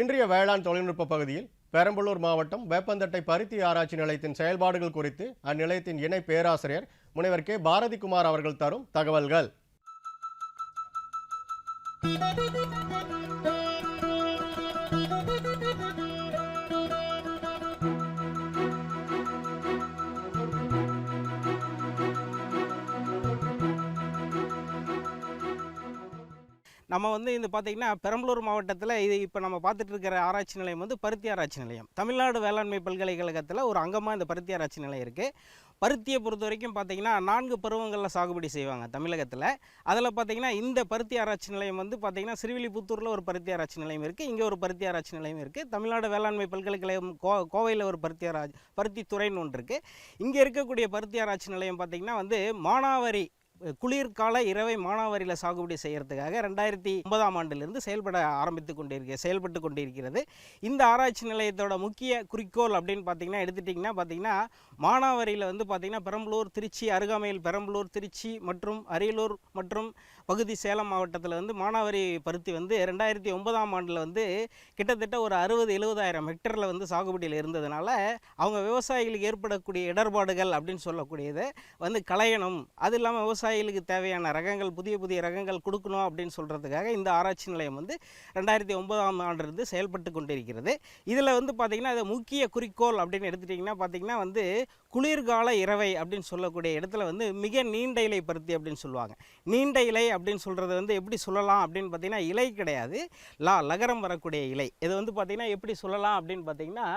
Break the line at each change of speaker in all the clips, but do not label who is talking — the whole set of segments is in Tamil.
இன்றைய வேளாண் தொழில்நுட்ப பகுதியில் பெரம்பலூர் மாவட்டம் வேப்பந்தட்டை பருத்தி ஆராய்ச்சி நிலையத்தின் செயல்பாடுகள் குறித்து அந்நிலையத்தின் இணை பேராசிரியர் முனைவர் கே. பாரதிகுமார் அவர்கள் தரும் தகவல்கள்.
நம்ம வந்து இந்த பார்த்திங்கன்னா பெரம்பலூர் மாவட்டத்தில் இது இப்போ நம்ம பார்த்துட்டு இருக்கிற ஆராய்ச்சி நிலையம் வந்து பருத்தி ஆராய்ச்சி நிலையம். தமிழ்நாடு வேளாண்மை பல்கலைக்கழகத்தில் ஒரு அங்கமாக இந்த பருத்தி ஆராய்ச்சி நிலையம் இருக்குது பருத்தியை பொறுத்த வரைக்கும் பார்த்திங்கன்னா நான்கு பருவங்களில் சாகுபடி செய்வாங்க தமிழகத்தில். அதில் பார்த்திங்கன்னா இந்த பருத்தி ஆராய்ச்சி நிலையம் வந்து பார்த்திங்கன்னா சிறுவில்லிபுத்தூரில் ஒரு பருத்தி ஆராய்ச்சி நிலையம் இருக்குது இங்கே ஒரு பருத்தி ஆராய்ச்சி நிலையம் இருக்குது தமிழ்நாடு வேளாண்மை பல்கலைக்கழகம் கோ கோவையில் ஒரு பருத்தி ஆராய்ச்சி பருத்தி துறைன்னு ஒன்று இருக்குது இங்கே இருக்கக்கூடிய பருத்தி ஆராய்ச்சி நிலையம் பார்த்திங்கன்னா வந்து மானாவாரி குளிர்கால இரவை மானாவாரியில் சாகுபடி செய்கிறதுக்காக ரெண்டாயிரத்தி ஒன்பதாம் ஆண்டிலிருந்து செயல்பட ஆரம்பித்து கொண்டிருக்க செயல்பட்டு கொண்டிருக்கிறது. இந்த ஆராய்ச்சி நிலையத்தோட முக்கிய குறிக்கோள் அப்படின்னு பார்த்தீங்கன்னா எடுத்துட்டிங்கன்னா பார்த்தீங்கன்னா மானாவாரியில் வந்து பார்த்திங்கன்னா பெரம்பலூர் திருச்சி அருகாமையில் பெரம்பலூர் திருச்சி மற்றும் அரியலூர் மற்றும் பகுதி சேலம் மாவட்டத்தில் வந்து மானாவாரி பருத்தி வந்து ரெண்டாயிரத்தி ஒன்பதாம் ஆண்டில் வந்து கிட்டத்தட்ட ஒரு அறுபது எழுபதாயிரம் ஹெக்டரில் வந்து சாகுபடியில் இருந்ததுனால அவங்க விவசாயிகளுக்கு ஏற்படக்கூடிய இடர்பாடுகள் அப்படின்னு சொல்லக்கூடியதை வந்து களையணும். அது இல்லாமல் விவசாய விவசாயிகளுக்கு தேவையான ரகங்கள் புதிய புதிய ரகங்கள் கொடுக்கணும் அப்படின்னு சொல்கிறதுக்காக இந்த ஆராய்ச்சி நிலையம் வந்து ரெண்டாயிரத்தி ஒன்பதாம் ஆண்டிலிருந்து செயல்பட்டு கொண்டிருக்கிறது. இதில் வந்து பார்த்திங்கன்னா அது முக்கிய குறிக்கோள் அப்படின்னு எடுத்துட்டிங்கன்னா பார்த்திங்கன்னா வந்து குளிர்கால இரவை அப்படின்னு சொல்லக்கூடிய இடத்துல வந்து மிக நீண்ட இலை பருத்தி அப்படின்னு சொல்லுவாங்க. நீண்ட இலை அப்படின்னு சொல்கிறது வந்து எப்படி சொல்லலாம் அப்படின்னு பார்த்தீங்கன்னா இலை கிடையாது. லா லகரம் வரக்கூடிய இலை. இது வந்து பார்த்திங்கன்னா எப்படி சொல்லலாம் அப்படின்னு பார்த்தீங்கன்னா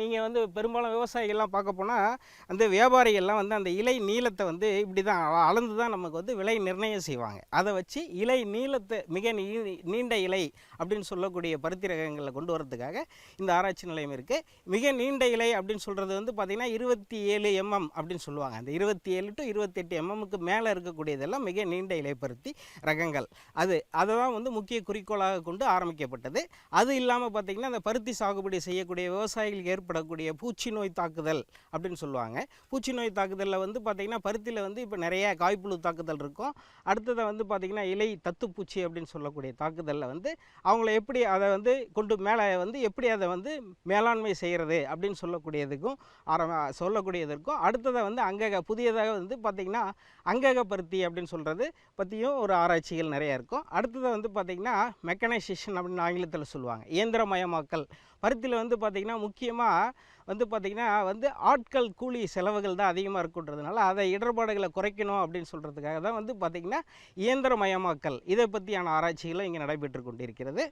நீங்கள் வந்து பெரும்பாலும் விவசாயிகள்லாம் பார்க்க போனால் அந்த வியாபாரிகள்லாம் வந்து அந்த இலை நீளத்தை வந்து இப்படி தான் அளந்து தான் நமக்கு வந்து விலை நிர்ணயம் செய்வாங்க. அதை வச்சு இலை நீளத்தை மிக நீ நீண்ட இலை அப்படின்னு சொல்லக்கூடிய பருத்தி ரகங்களை கொண்டு வரதுக்காக இந்த ஆராய்ச்சி நிலையம் இருக்குது மிக நீண்ட இலை அப்படின்னு சொல்கிறது வந்து பார்த்திங்கன்னா இருபத்தி ஏழு எம்எம் அப்படின்னு சொல்லுவாங்க. அந்த இருபத்தி ஏழு டு இருபத்தெட்டு எம்எம்முக்கு மேலே இருக்கக்கூடியதெல்லாம் மிக நீண்ட இலை பருத்தி ரகங்கள். அது அதை தான் வந்து முக்கிய குறிக்கோளாக கொண்டு ஆரம்பிக்கப்பட்டது. அது இல்லாமல் பார்த்திங்கன்னா அந்த பருத்தி சாகுபடி செய்யக்கூடிய விவசாயிகளுக்கு ஏற்படக்கூடிய பூச்சி நோய் தாக்குதல் அப்படின்னு சொல்லுவாங்க. பூச்சி நோய் தாக்குதலில் வந்து பார்த்திங்கன்னா பருத்தியில் வந்து இப்போ நிறைய காய்ப்புழு தாக்குதல் இருக்கும். அடுத்ததை வந்து பார்த்திங்கன்னா இலை தத்துப்பூச்சி அப்படின்னு சொல்லக்கூடிய தாக்குதலில் வந்து அவங்கள எப்படி அதை வந்து கொண்டு மேலே வந்து எப்படி அதை வந்து மேலாண்மை செய்கிறது அப்படின்னு சொல்லக்கூடியதுக்கும் ஆரம்ப சொல்லக்கூடியதற்கும் அடுத்ததை வந்து அங்கக புதியதாக வந்து பார்த்திங்கன்னா அங்கக பருத்தி அப்படின்னு சொல்கிறது பற்றியும் ஒரு ஆராய்ச்சிகள் நிறையா இருக்கும். அடுத்ததை வந்து பார்த்திங்கன்னா மெக்கனைசேஷன் அப்படின்னு ஆங்கிலத்தில் சொல்லுவாங்க. இயந்திரமயமாக்கல் பருத்தியில் வந்து பார்த்திங்கன்னா முக்கியமாக வந்து பார்த்திங்கன்னா வந்து ஆட்கள் கூலி செலவுகள் தான் அதிகமாக இருக்குன்றதுனால அதை இடர்பாடுகளை குறைக்கணும் அப்படின்னு சொல்கிறதுக்காக தான் வந்து பார்த்திங்கன்னா இயந்திரமயமாக்கல் இதை பற்றியான ஆராய்ச்சிகளும் இங்கே நடைபெற்று கொண்டிருக்கிறது.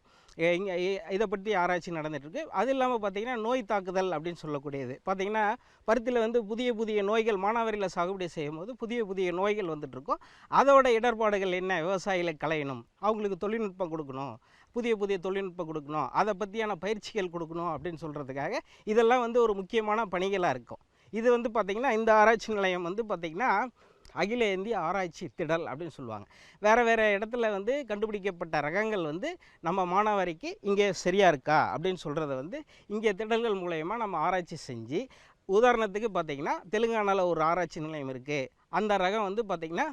இங்கே இதை பற்றி ஆராய்ச்சி நடந்துகிட்ருக்கு அது இல்லாமல் பார்த்திங்கன்னா நோய் தாக்குதல் அப்படின்னு சொல்லக்கூடியது. பார்த்திங்கன்னா பருத்தியில் வந்து புதிய புதிய நோய்கள் மானாவாரியில் சாகுபடி செய்யும்போது புதிய புதிய நோய்கள் வந்துட்டுருக்கும். அதோட இடர்பாடுகள் என்ன? விவசாயிகளை களையணும். அவங்களுக்கு தொழில்நுட்பம் கொடுக்கணும். புதிய புதிய தொழில்நுட்பம் கொடுக்கணும். அதை பற்றியான பயிற்சிகள் கொடுக்கணும் அப்படின்னு சொல்கிறதுக்காக இதெல்லாம் வந்து ஒரு முக்கியமான பணிகளாக இருக்கும். இது வந்து பார்த்திங்கன்னா இந்த ஆராய்ச்சி நிலையம் வந்து பார்த்திங்கன்னா அகில இந்திய ஆராய்ச்சி திடல் அப்படின்னு சொல்லுவாங்க. வேறு வேறு இடத்துல வந்து கண்டுபிடிக்கப்பட்ட ரகங்கள் வந்து நம்ம மாணவரிக்கு இங்கே சரியாக இருக்கா அப்படின்னு சொல்கிறத வந்து இங்கே திடல்கள் மூலயமா நம்ம ஆராய்ச்சி செஞ்சு உதாரணத்துக்கு பார்த்திங்கன்னா தெலுங்கானாவில் ஒரு ஆராய்ச்சி நிலையம் இருக்குது அந்த ரகம் வந்து பார்த்திங்கன்னா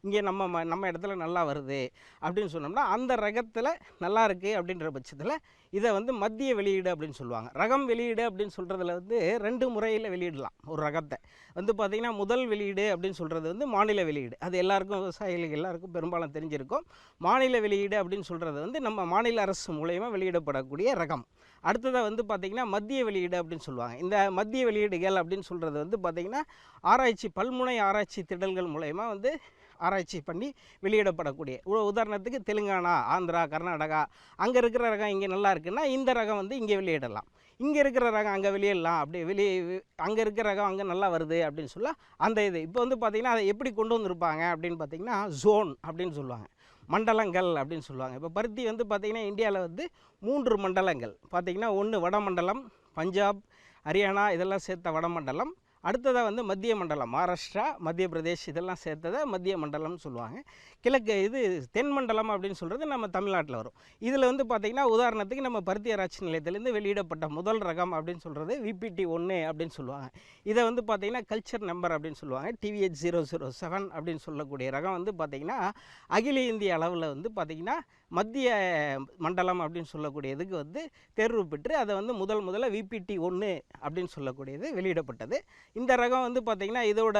இங்கே நம்ம ம- நம்ம இடத்துல நல்லா வருது அப்படின்னு சொன்னோம்னா அந்த ரகத்தில் நல்லா இருக்குது அப்படின்ற பட்சத்தில் இதை வந்து மத்திய வெளியீடு அப்படின்னு சொல்லுவாங்க. ரகம் வெளியீடு அப்படின்னு சொல்கிறதுல வந்து ரெண்டு முறையில் வெளியிடலாம் ஒரு ரகத்தை. வந்து பார்த்திங்கன்னா முதல் வெளியீடு அப்படின்னு சொல்கிறது வந்து மாநில வெளியீடு. அது எல்லாருக்கும் விவசாயிகளுக்கு எல்லாருக்கும் பெரும்பாலும் தெரிஞ்சிருக்கும். மாநில வெளியீடு அப்படின்னு சொல்கிறது வந்து நம்ம மாநில அரசு மூலயமா வெளியிடப்படக்கூடிய ரகம். அடுத்ததாக வந்து பார்த்திங்கன்னா மத்திய வெளியீடு அப்படின்னு சொல்லுவாங்க. இந்த மத்திய வெளியீடுகள் அப்படின்னு சொல்கிறது வந்து பார்த்திங்கன்னா ஆராய்ச்சி பல்முனை ஆராய்ச்சி திடல்கள் மூலயமா வந்து ஆராய்ச்சி பண்ணி வெளியிடப்படக்கூடிய. உ- உதாரணத்துக்கு தெலுங்கானா ஆந்திரா கர்நாடகா அங்கே இருக்கிற ரகம் இங்கே நல்லா இருக்குன்னா இந்த ரகம் வந்து இங்கே வெளியிடலாம். இங்கே இருக்கிற ரகம் அங்கே வெளியிடலாம். அப்படி வெளியே அங்கே இருக்கிற ரகம் அங்கே நல்லா வருது அப்படின்னு சொல்ல அந்த இது. இப்போ வந்து பார்த்திங்கன்னா அதை எப்படி கொண்டு வந்திருப்பாங்க அப்படின்னு பார்த்திங்கன்னா ஜோன் அப்படின்னு சொல்லுவாங்க. மண்டலங்கள் அப்படின்னு சொல்லுவாங்க. இப்போ பருத்தி வந்து பார்த்திங்கன்னா இந்தியாவில் வந்து மூன்று மண்டலங்கள். பார்த்திங்கன்னா ஒன்று வடமண்டலம் பஞ்சாப் ஹரியானா இதெல்லாம் சேர்த்த வடமண்டலம். அடுத்ததாக வந்து மத்திய மண்டலம் மகாராஷ்டிரா மத்திய பிரதேஷ் இதெல்லாம் சேர்த்ததை மத்திய மண்டலம்னு சொல்லுவாங்க. கிழக்கு இது தென் மண்டலம் அப்படின்னு சொல்கிறது நம்ம தமிழ்நாட்டில் வரும். இதில் வந்து பார்த்திங்கன்னா உதாரணத்துக்கு நம்ம பருத்தியராட்சி நிலையத்திலேருந்து வெளியிடப்பட்ட முதல் ரகம் அப்படின்னு சொல்கிறது விபிடி ஒன்று அப்படின்னு சொல்லுவாங்க. இதை வந்து பார்த்திங்கன்னா கல்ச்சர் நம்பர் அப்படின்னு சொல்லுவாங்க. டிவிஹெச் ஜீரோ ஜீரோ செவன் அப்படின்னு சொல்லக்கூடிய ரகம் வந்து பார்த்திங்கன்னா அகில இந்திய அளவில் வந்து பார்த்திங்கன்னா மத்திய மண்டலம் அப்படின்னு சொல்லக்கூடியதுக்கு வந்து தேர்வு பெற்று அதை வந்து முதல் முதல்ல விபிடி ஒன்று அப்படின்னு சொல்லக்கூடியது வெளியிடப்பட்டது. இந்த ரகம் வந்து பார்த்திங்கன்னா இதோட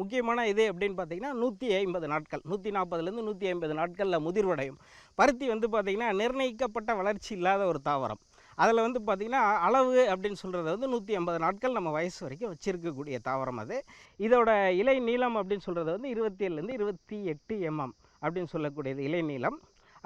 முக்கியமான இது அப்படின்னு பார்த்தீங்கன்னா நூற்றி ஐம்பது நாட்கள். நூற்றி நாற்பதுலேருந்து நூற்றி ஐம்பது நாட்களில் முதிர்வடையும். பருத்தி வந்து பார்த்திங்கன்னா நிர்ணயிக்கப்பட்ட வளர்ச்சி இல்லாத ஒரு தாவரம். அதில் வந்து பார்த்திங்கன்னா அளவு அப்படின்னு சொல்கிறது வந்து நூற்றி ஐம்பது நாட்கள் நம்ம வயசு வரைக்கும் வச்சுருக்கக்கூடிய தாவரம் அது. இதோட இலை நீளம் அப்படின்னு சொல்கிறது வந்து இருபத்தி ஏழுலேருந்து இருபத்தி எட்டு எம்எம் அப்படின்னு சொல்லக்கூடியது இலை நீளம்.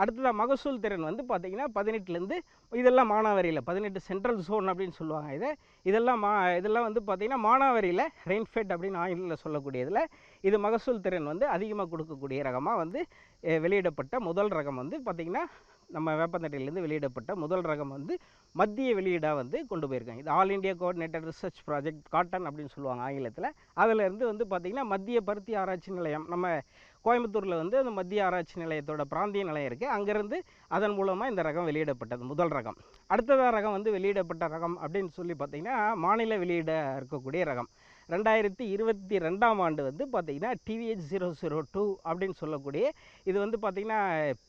அடுத்ததாக மகசூல் திறன் வந்து பார்த்திங்கன்னா பதினெட்டுலேருந்து இதெல்லாம் மானாவரியில் பதினெட்டு சென்ட்ரல் ஜோன் அப்படின்னு சொல்லுவாங்க இதை. இதெல்லாம் மா இதெல்லாம் வந்து பார்த்திங்கன்னா மானாவாரியில் ரெயின்ஃபெட் அப்படின்னு ஆங்கிலில் சொல்லக்கூடியதில். இது மகசூல் திறன் வந்து அதிகமாக கொடுக்கக்கூடிய ரகமாக வந்து வெளியிடப்பட்ட முதல் ரகம் வந்து பார்த்திங்கன்னா நம்ம வேப்பந்தட்டையிலேருந்து வெளியிடப்பட்ட முதல் ரகம் வந்து மத்திய வெளியீடாக வந்து கொண்டு போயிருக்காங்க. இது all India coordinated research project cotton அப்படின்னு சொல்லுவாங்க ஆங்கிலத்தில். அதிலேருந்து வந்து பார்த்திங்கன்னா மத்திய பருத்தி ஆராய்ச்சி நிலையம் நம்ம கோயம்புத்தூரில் வந்து அந்த மத்திய ஆராய்ச்சி நிலையத்தோட பிராந்திய நிலையம் இருக்குது அங்கேருந்து அதன் மூலமாக இந்த ரகம் வெளியிடப்பட்டது முதல் ரகம். அடுத்ததாக ரகம் வந்து வெளியிடப்பட்ட ரகம் அப்படின்னு சொல்லி பார்த்திங்கன்னா மாநில வெளியிட இருக்கக்கூடிய ரகம். ரெண்டாயிரத்தி இருபத்தி ரெண்டாம் ஆண்டு வந்து பார்த்திங்கன்னா டிவிஹெச் ஜீரோ ஜீரோ டூ அப்படின்னு சொல்லக்கூடிய இது வந்து பார்த்திங்கன்னா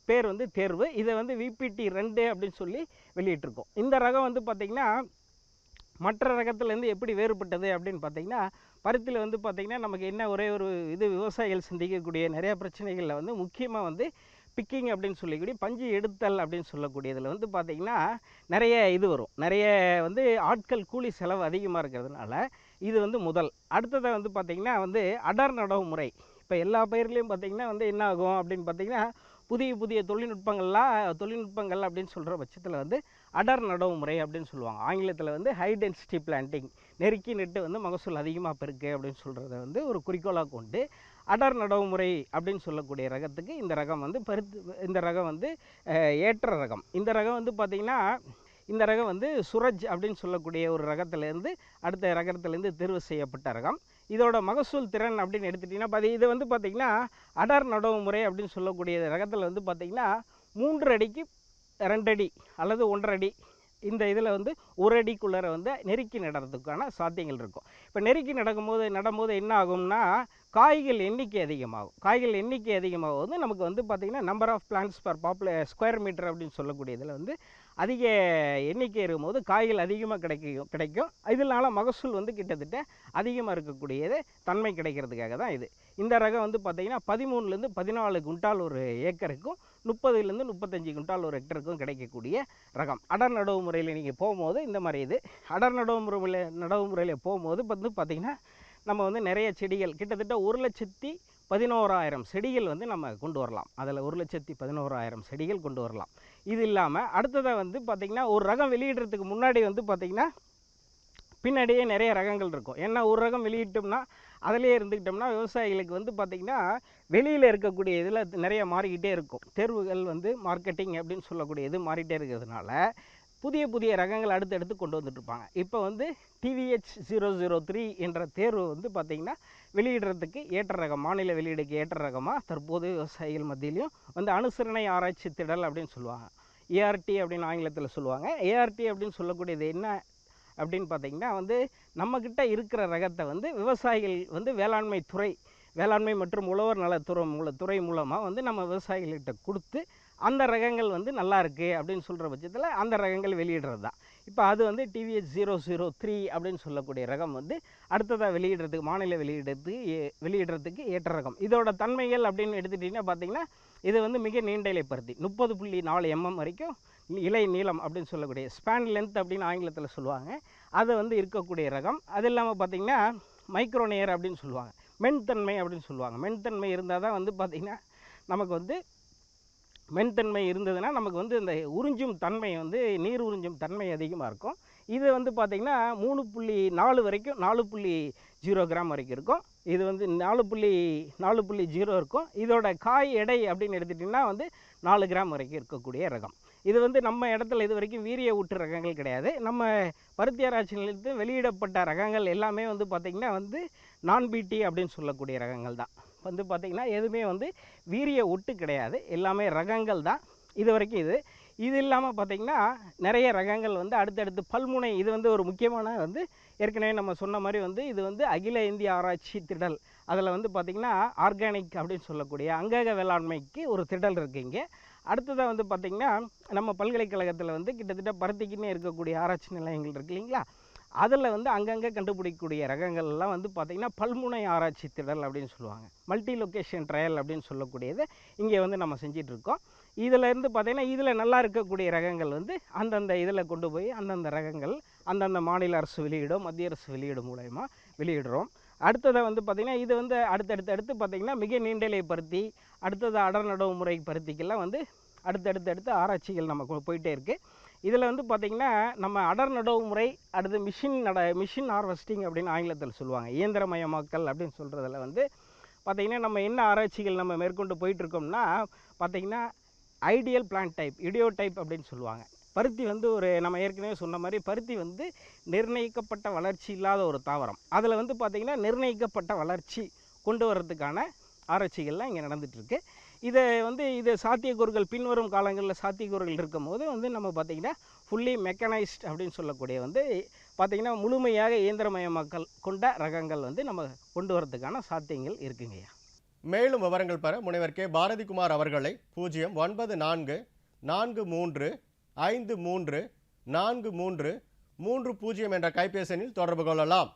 பேர் வந்து தேர்வு. இதை வந்து விபிடி ரெண்டு அப்படின்னு சொல்லி வெளியிட்டிருக்கோம். இந்த ரகம் வந்து பார்த்திங்கன்னா மற்ற ரகத்துலேருந்து எப்படி வேறுபட்டது அப்படின்னு பார்த்தீங்கன்னா பருத்தியில் வந்து பார்த்திங்கன்னா நமக்கு என்ன ஒரே ஒரு இது விவசாயிகள் சந்திக்கக்கூடிய நிறைய பிரச்சனைகளில் வந்து முக்கியமாக வந்து பிக்கிங் அப்படின்னு சொல்லக்கூடிய பஞ்சு எடுத்தல் அப்படின்னு சொல்லக்கூடியதில் வந்து பார்த்திங்கன்னா நிறைய இது வரும். நிறைய வந்து ஆட்கள் கூலி செலவு அதிகமாக இருக்கிறதுனால இது வந்து முதல். அடுத்ததாக வந்து பார்த்திங்கன்னா வந்து அடர் நடவு முறை. இப்போ எல்லா பயிர்லேயும் பார்த்திங்கன்னா வந்து என்ன ஆகும் அப்படின்னு பார்த்திங்கன்னா புதிய புதிய தொழில்நுட்பங்கள்லாம் தொழில்நுட்பங்கள் அப்படின்னு சொல்கிற பட்சத்தில் வந்து அடர் நடவு முறை அப்படின்னு சொல்லுவாங்க. ஆங்கிலத்தில் வந்து ஹை டென்சிட்டி பிளான்டிங் நெருக்கி நெட்டு வந்து மகசூல் அதிகமாக பெருக்கு அப்படின்னு சொல்கிறத வந்து ஒரு குறிக்கோளாக கொண்டு அடர் நடவு முறை அப்படின்னு சொல்லக்கூடிய ரகத்துக்கு இந்த ரகம் வந்து பருத்து இந்த ரகம் வந்து ஏற்ற ரகம். இந்த ரகம் வந்து பார்த்திங்கன்னா இந்த ரகம் வந்து சுரஜ் அப்படின்னு சொல்லக்கூடிய ஒரு ரகத்துலேருந்து அடுத்த ரகத்துலேருந்து தேர்வு செய்யப்பட்ட ரகம். இதோட மகசூல் திறன் அப்படின்னு எடுத்துட்டிங்கன்னா பாதி இது வந்து பார்த்திங்கன்னா அடர் நடவு முறை அப்படின்னு சொல்லக்கூடிய ரகத்தில் வந்து பார்த்திங்கன்னா மூன்று அடிக்கு ரெண்டடி அல்லது ஒன்றரை அடி இந்த இதில் வந்து ஒரு அடிக்குள்ளார வந்து நெருக்கி நடுறதுக்கான சாத்தியங்கள் இருக்கும். இப்போ நெருக்கி நடக்கும்போது நடும்போது என்ன ஆகும்னா காய்கள் எண்ணிக்கை அதிகமாகும். காய்கள் எண்ணிக்கை அதிகமாகும் வந்து நமக்கு வந்து பார்த்திங்கன்னா number of plants per popular square metre அப்படின்னு சொல்லக்கூடிய இதில் வந்து அதிக எண்ணிக்கை இருக்கும்போது காய்கள் அதிகமாக கிடைக்கும் கிடைக்கும். இதனால மகசூல் வந்து கிட்டத்தட்ட அதிகமாக இருக்கக்கூடியது தன்மை கிடைக்கிறதுக்காக தான் இது. இந்த ரகம் வந்து பார்த்திங்கன்னா பதிமூணுலேருந்து பதினாலு குண்டால் ஒரு ஏக்கருக்கும் முப்பதுலேருந்து முப்பத்தஞ்சு குண்டால் ஒரு ஹெக்டருக்கும் கிடைக்கக்கூடிய ரகம். அடர் நடவு முறையில் நீங்கள் போகும்போது இந்த மாதிரி இது. அடர் நடவு முறையில் நடவு முறையில் போகும்போது வந்து பார்த்திங்கன்னா நம்ம வந்து நிறைய செடிகள் கிட்டத்தட்ட ஒரு லட்சத்தி பதினோராயிரம் செடிகள் வந்து நம்ம கொண்டு வரலாம். அதில் ஒரு லட்சத்தி பதினோராயிரம் செடிகள் கொண்டு வரலாம். இது இல்லாமல் அடுத்ததாக வந்து பார்த்திங்கன்னா ஒரு ரகம் வெளியிடுறதுக்கு முன்னாடி வந்து பார்த்திங்கன்னா பின்னாடியே நிறைய ரகங்கள் இருக்கும். ஏன்னா ஒரு ரகம் வெளியிட்டோம்னா அதிலே இருந்துக்கிட்டோம்னா விவசாயிகளுக்கு வந்து பார்த்திங்கன்னா வெளியில் இருக்கக்கூடிய இதில் நிறைய மாறிக்கிட்டே இருக்கும். தேர்வுகள் வந்து மார்க்கெட்டிங் அப்படின்னு சொல்லக்கூடிய இது மாறிட்டே இருக்கிறதுனால புதிய புதிய ரகங்கள் அடுத்தடுத்து கொண்டு வந்துட்டுருப்பாங்க இப்போ வந்து டிவிஹெச் ஜீரோ ஜீரோ த்ரீ என்ற தேர்வு வந்து பார்த்திங்கன்னா வெளியிடுறதுக்கு ஏற்ற ரகம் மாநில வெளியீடுக்கு ஏற்ற ரகமாக தற்போது விவசாயிகள் மத்தியிலையும் வந்து அனுசரணை ஆராய்ச்சி திடல் அப்படின்னு சொல்லுவாங்க. ஏஆர்டி அப்படின்னு ஆங்கிலத்தில் சொல்லுவாங்க. ஏஆர்டி அப்படின்னு சொல்லக்கூடியது என்ன? அப்படின்னு பார்த்தீங்கன்னா வந்து நம்மக்கிட்ட இருக்கிற ரகத்தை வந்து விவசாயிகள் வந்து வேளாண்மை துறை வேளாண்மை மற்றும் உழவர் நலத்துறை மூல துறை மூலமாக வந்து நம்ம விவசாயிகள்கிட்ட கொடுத்து அந்த ரகங்கள் வந்து நல்லா இருக்குது அப்படின்னு சொல்கிற பட்சத்தில் அந்த ரகங்கள் வெளியிடுறது தான் இப்போ அது வந்து டிவிஎஸ் ஜீரோ ஜீரோ த்ரீ அப்படின்னு சொல்லக்கூடிய ரகம் வந்து அடுத்ததாக வெளியிடுறதுக்கு மாநில வெளியிடுறதுக்கு வெளியிடுறதுக்கு ஏற்ற ரகம். இதோட தன்மைகள் அப்படின்னு எடுத்துட்டிங்கன்னா பார்த்திங்கன்னா இது வந்து மிக நீண்ட இலை பருத்தி முப்பது புள்ளி நாலு எம்எம் வரைக்கும் இலை நீளம் அப்படின்னு சொல்லக்கூடிய ஸ்பேன் லென்த் அப்படின்னு ஆங்கிலத்தில் சொல்லுவாங்க. அது வந்து இருக்கக்கூடிய ரகம். அது இல்லாமல் பார்த்தீங்கன்னா மைக்ரோனேயர் அப்படின்னு சொல்லுவாங்க. மென்தன்மை அப்படின்னு சொல்லுவாங்க. மென்தன்மை இருந்தால் தான் வந்து பார்த்திங்கன்னா நமக்கு வந்து மென்தன்மை இருந்ததுன்னா நமக்கு வந்து இந்த உறிஞ்சும் தன்மை வந்து நீர் உறிஞ்சும் தன்மை அதிகமாக இருக்கும். இது வந்து பார்த்திங்கன்னா மூணு புள்ளி நாலு வரைக்கும் நாலு புள்ளி ஜீரோ கிராம் வரைக்கும் இருக்கும். இது வந்து நாலு புள்ளி நாலு புள்ளி ஜீரோ இருக்கும். இதோட காய் எடை அப்படின்னு எடுத்துட்டிங்கன்னா வந்து நாலு கிராம் வரைக்கும் இருக்கக்கூடிய ரகம். இது வந்து நம்ம இடத்துல இது வரைக்கும் வீரிய ஊற்று ரகங்கள் கிடையாது. நம்ம பருத்தி வெளியிடப்பட்ட ரகங்கள் எல்லாமே வந்து பார்த்திங்கன்னா வந்து நான் பிடி அப்படின்னு சொல்லக்கூடிய ரகங்கள் தான். வந்து பார்த்திங்கன்னா எதுவுமே வந்து வீரிய ஒட்டு கிடையாது. எல்லாமே ரகங்கள் தான். இது வரைக்கும் இது. இது இல்லாமல் பார்த்திங்கன்னா நிறைய ரகங்கள் வந்து அடுத்தடுத்து பல்முனை இது வந்து ஒரு முக்கியமான வந்து ஏற்கனவே நம்ம சொன்ன மாதிரி வந்து இது வந்து அகில இந்திய ஆராய்ச்சி திடல். அதில் வந்து பார்த்திங்கன்னா ஆர்கானிக் அப்படின்னு சொல்லக்கூடிய அங்கக வேளாண்மைக்கு ஒரு திடல் இருக்குது இங்கே. அடுத்ததாக வந்து பார்த்திங்கன்னா நம்ம பல்கலைக்கழகத்தில் வந்து கிட்டத்தட்ட பருத்திக்குன்னு இருக்கக்கூடிய ஆராய்ச்சி நிலையங்கள் இருக்கு இல்லைங்களா? அதில் வந்து அங்கங்கே கண்டுபிடிக்கக்கூடிய ரகங்கள் எல்லாம் வந்து பார்த்திங்கன்னா பல்முனை ஆராய்ச்சி திடல் அப்படின்னு சொல்லுவாங்க. மல்டி லொக்கேஷன் ட்ரையல் அப்படின்னு சொல்லக்கூடியது இங்கே வந்து நம்ம செஞ்சிட்ருக்கோம் இதில் இருந்து பார்த்திங்கன்னா இதில் நல்லா இருக்கக்கூடிய ரகங்கள் வந்து அந்தந்த இதில் கொண்டு போய் அந்தந்த ரகங்கள் அந்தந்த மாநில அரசு வெளியிடும் மத்திய அரசு வெளியிடும் மூலயமா வெளியிடுறோம். அடுத்ததை வந்து பார்த்திங்கன்னா இது வந்து அடுத்தடுத்து அடுத்து பார்த்திங்கன்னா மிக நீண்டலை பருத்தி அடுத்தது அடர் நடவு முறை பருத்திக்கெல்லாம் வந்து அடுத்தடுத்து அடுத்து ஆராய்ச்சிகள் நம்ம போயிட்டே இருக்குது இதில் வந்து பார்த்திங்கன்னா நம்ம அடர் நடவு முறை அடுத்து மிஷின் நட மிஷின் ஹார்வெஸ்டிங் அப்படின்னு ஆங்கிலத்தில் சொல்லுவாங்க. இயந்திரமயமாக்கல் அப்படின்னு சொல்கிறதுல வந்து பார்த்திங்கன்னா நம்ம என்ன ஆராய்ச்சிகள் நம்ம மேற்கொண்டு போயிட்டுருக்கோம்னா பார்த்திங்கன்னா ideal plant type ideotype அப்படின்னு சொல்லுவாங்க. பருத்தி வந்து ஒரு நம்ம ஏற்கனவே சொன்ன மாதிரி பருத்தி வந்து நிர்ணயிக்கப்பட்ட வளர்ச்சி இல்லாத ஒரு தாவரம். அதில் வந்து பார்த்திங்கன்னா நிர்ணயிக்கப்பட்ட வளர்ச்சி கொண்டு வர்றதுக்கான ஆராய்ச்சிகள்லாம் இங்கே நடந்துகிட்ருக்கு இதை வந்து இது சாத்தியக்கூறுகள் பின்வரும் காலங்களில் சாத்தியக்கூறுகள் இருக்கும் போது வந்து நம்ம பார்த்திங்கன்னா ஃபுல்லி மெக்கனைஸ்ட் அப்படின்னு சொல்லக்கூடிய வந்து பார்த்திங்கன்னா முழுமையாக இயந்திரமயமாக்கல் கொண்ட ரகங்கள் வந்து நம்ம கொண்டு வரதுக்கான சாத்தியங்கள் இருக்குங்கய்யா
மேலும் விவரங்கள் பெற முனைவர் கே. பாரதிகுமார் அவர்களை பூஜ்ஜியம் ஒன்பது நான்கு நான்கு மூன்று ஐந்து மூன்று நான்கு மூன்று மூன்று பூஜ்ஜியம் என்ற கைபேசி எண்ணில் தொடர்பு கொள்ளலாம்.